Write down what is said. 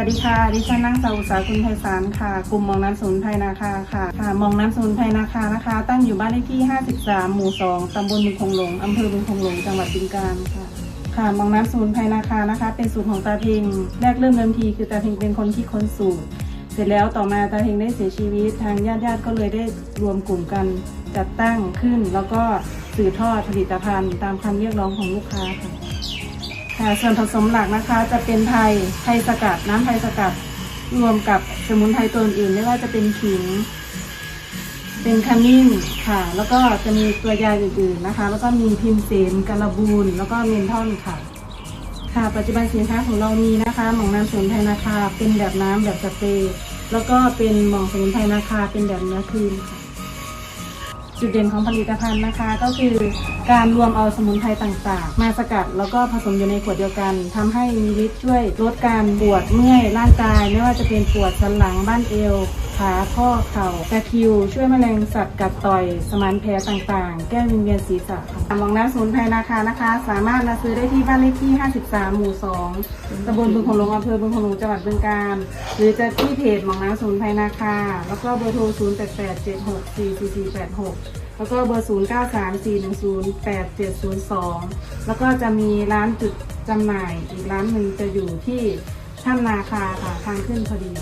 ัสดีค่ะ ดิฉันนางสาวุสาคุณไพศาลค่ะ กลุ่มมองน้ำสมุนไพนาคาค่ะ ค่ะ มองน้ำสมุนไพนาคานะคะ ตั้งอยู่บ้านเลขที่ 53 หมู่ 2 ตำบลบึงคงหลง อำเภอบึงคงหลง จังหวัดบึงกาฬค่ะ ค่ะ มองน้ำสมุนไพนาคานะคะ เป็นสูตรของตาเพ็งแรกเริ่มเดิมทีคือตาเพ็งเป็นคนที่ค้นสูตร เสร็จแล้วต่อมาตาเพ็งได้เสียชีวิต ทางญาติญาติๆก็เลยได้รวมกลุ่มกันจัดตั้งขึ้น แล้วก็สื่อทอดผลิตภัณฑ์ ตามคำเรียกร้องของลูกค้าค่ะ ค่ะส่วนผสมหลักนะคะ จะเป็นไทยไทยสกัดน้ำไทยสกัดรวมกับสมุนไพรตัวอื่นไม่ว่าจะเป็นขิง เป็นขมิ้นค่ะ แล้วก็จะมีตัวยาอื่นๆนะคะ แล้วก็มีพิมเสนกระบูนแล้วก็เมนทอนค่ะ ค่ะ ปัจจุบันสินค้าของเรามีนะคะหม่องน้ำสมุนไพรนาคาเป็นแบบน้ำแบบสเปรย์แล้วก็เป็นหม่องสมุนไพรนาคาเป็นแบบเนื้อครีมค่ะ จุดเด่นของผลิตภัณฑ์นะคะ ก็คือการรวมเอาสมุนไพรต่างๆ มาสกัดแล้วก็ผสมอยู่ในขวดเดียวกันทำให้มีฤทธิ์ช่วยลดการปวดเมื่อยร่างกาย ไม่ว่าจะเป็นปวดสันหลังบ้านเอว ขาข้อเข่าตะคริว ช่วยแมลงสัตว์กัดต่อย สมานแผลต่างๆ แก้วิงเวียนศีรษะค่ะมองน้ำสมุนไพรนาคานะคะ สามารถมาซื้อได้ที่บ้านเลขที่ 53 หมู่ 2ตำบลบึงคงหลงอำเภอบึงคงหลงจังหวัดบึงกาฬหรือจะที่เพจหมองน้ำสมุนไพรนาคา แล้วก็เบอร์โทร 0887644486แล้วก็เบอร์ 0 9 3 4 1 0 8 7 0 2 แล้วก็จะมีร้านจุดจำหน่ายอีกร้านหนึ่งจะอยู่ที่ถ้ำนาคาค่ะทางขึ้นพอดี